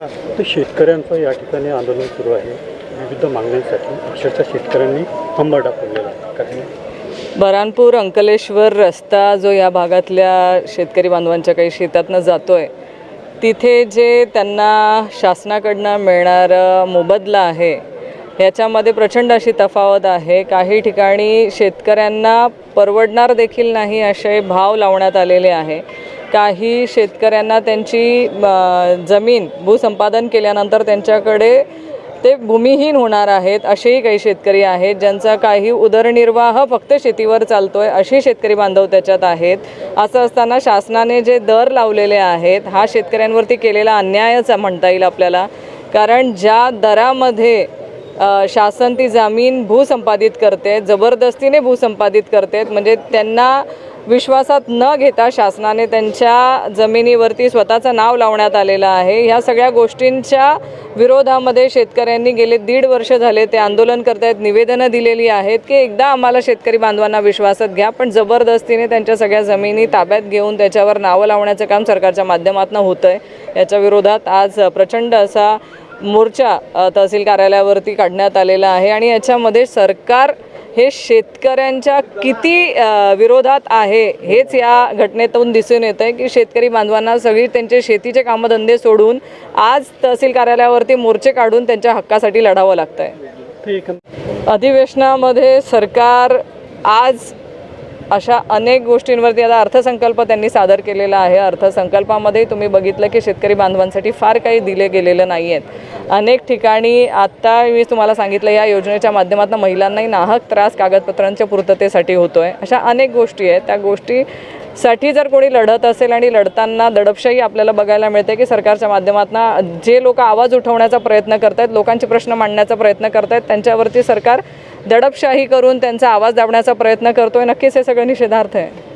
तर शेतकऱ्यांचं या ठिकाणी आंदोलन सुरू आहे. विविध मागण्यांसाठी अक्षरशः शेतकऱ्यांनी हंबा दाखवलेला आहे. कारण बरानपूर अंकलेश्वर रस्ता जो या भागातल्या शेतकरी बांधवांच्या काही शेतातनं जातो आहे तिथे जे त्यांना शासनाकडनं मिळणारं मोबदला आहे ह्याच्यामध्ये प्रचंड अशी तफावत आहे. काही ठिकाणी शेतकऱ्यांना परवडणार देखील नाही असे भाव लावण्यात आलेले आहे. काही शेतकऱ्यांना त्यांची जमीन भूसंपादन केल्यानंतर त्यांच्याकडे ते भूमिहीन होणार आहेत असेही काही शेतकरी आहेत ज्यांचा काही उदरनिर्वाह फक्त शेतीवर चालतोय असे शेतकरी बांधव त्याच्यात आहेत. असं असताना शासनाने जे दर लावलेले आहेत हा शेतकऱ्यांवरती केलेला अन्यायच म्हणता येईल आपल्याला. कारण ज्या दरामध्ये शासन ती जमीन भूसंपादित करते जबरदस्तीने भूसंपादित करते म्हणजे त्यांना विश्वासात न घेता शासनाने त्यांच्या जमिनीवरती स्वतःचं नाव लावण्यात आलेलं आहे. ह्या सगळ्या गोष्टींच्या विरोधामध्ये शेतकऱ्यांनी गेले दीड वर्ष झाले ते आंदोलन करतायत निवेदनं दिलेली आहेत की एकदा आम्हाला शेतकरी बांधवांना विश्वासात घ्या पण जबरदस्तीने त्यांच्या सगळ्या जमिनी ताब्यात घेऊन त्याच्यावर नावं लावण्याचं काम सरकारच्या माध्यमातून होतं आहे याच्या विरोधात आज प्रचंड असा मोर्चा तहसील कार्यालयावरती काढण्यात आलेला आहे आणि याच्यामध्ये सरकार हे शेतकऱ्यांच्या किती विरोधात आहे हेच या घटनेतून दिसून येतं आहे की शेतकरी बांधवांना सगळी त्यांचे शेतीचे कामधंदे सोडून आज तहसील कार्यालयावरती मोर्चे काढून त्यांच्या हक्कासाठी लढावं लागतं आहे. अधिवेशनामध्ये सरकार आज अशा अनेक गोष्टींवरती आता अर्थसंकल्प त्यांनी सादर केलेला आहे. अर्थसंकल्पामध्ये तुम्ही बघितलं की शेतकरी बांधवांसाठी फार काही दिले गेलेलं नाही आहेत अनेक ठिकाणी आत्ता मी तुम्हाला सांगितलं या योजनेच्या माध्यमातून महिलांनाही नाहक त्रास कागदपत्रांच्या पूर्ततेसाठी होतो आहे अशा अनेक गोष्टी आहेत. त्या गोष्टीसाठी जर कोणी लढत असेल आणि लढताना दडपशाही आपल्याला बघायला मिळते की सरकारच्या माध्यमातून जे लोक आवाज उठवण्याचा प्रयत्न करत आहेत लोकांचे प्रश्न मांडण्याचा प्रयत्न करत आहेत त्यांच्यावरती सरकार दडपशाही करून त्यांचा आवाज दाबण्याचा प्रयत्न करतोय. नक्कीच हे सगळं निषेधार्थ आहे.